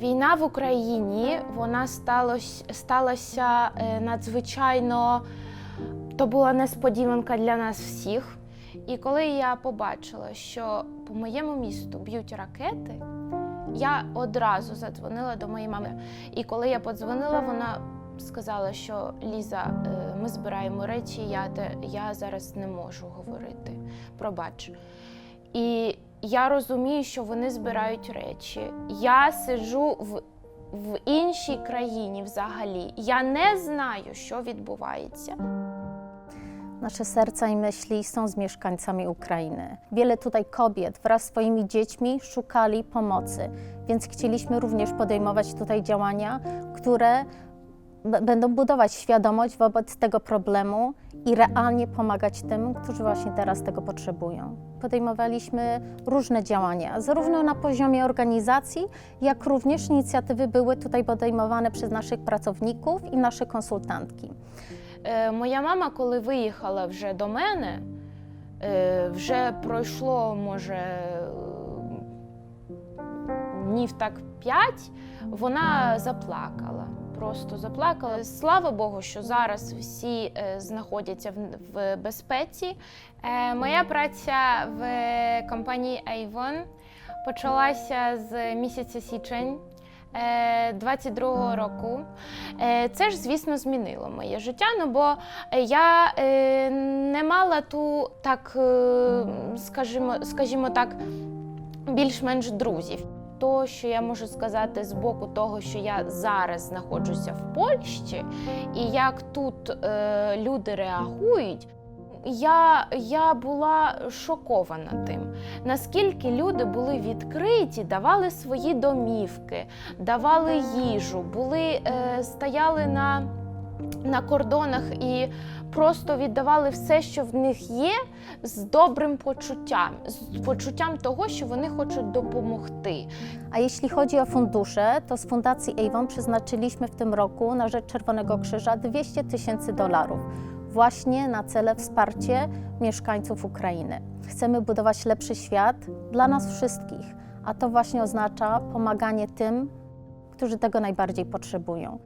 Війна в Україні вона сталося, сталася е, надзвичайно то була несподіванка для нас всіх. І коли я побачила, що по моєму місту б'ють ракети, я одразу задзвонила до моєї мами. І коли я подзвонила, вона сказала, що Ліза, е, ми збираємо речі, я, те- я зараз не можу говорити. Пробач. І я розумію, що вони збирають речі. Я сиджу в, в іншій країні взагалі. Я не знаю, що відбувається. Nasze serca i myśli są z mieszkańcami Ukrainy. Wiele tutaj kobiet wraz z swoimi dziećmi szukali pomocy, więc chcieliśmy również podejmować tutaj działania, które b- będą budować świadomość wobec tego problemu i realnie pomagać tym, którzy właśnie teraz tego potrzebują. Podejmowaliśmy różne działania, zarówno na poziomie organizacji, jak również inicjatywy były tutaj podejmowane przez naszych pracowników i nasze konsultantki. Е, моя мама, коли виїхала вже до мене, е, вже пройшло, може, е, днів так п'ять, вона заплакала. Просто заплакала. Слава Богу, що зараз всі е, знаходяться в, безпеці. Е, моя праця в компанії Avon почалася з місяця січень. е, 22-го року. Е, Це ж, звісно, змінило моє життя, ну бо я не мала ту, так, скажімо, скажімо так, більш-менш друзів. То, що я можу сказати з боку того, що я зараз знаходжуся в Польщі, і як тут е, люди реагують, я, я була шокована тим, наскільки люди були відкриті, давали свої домівки, давали їжу, були, е, стояли на, на кордонах і просто віддавали все, що в них є, з добрим почуттям, з почуттям того, що вони хочуть допомогти. A jeśli chodzi o fundusze, to z Fundacji Avon przeznaczyliśmy w tym roku na rzecz Czerwonego Krzyża 200 tysięcy dolarów właśnie na cele wsparcie mieszkańców Ukrainy. Chcemy budować lepszy świat dla nas wszystkich, a to właśnie oznacza pomaganie tym, którzy tego najbardziej potrzebują.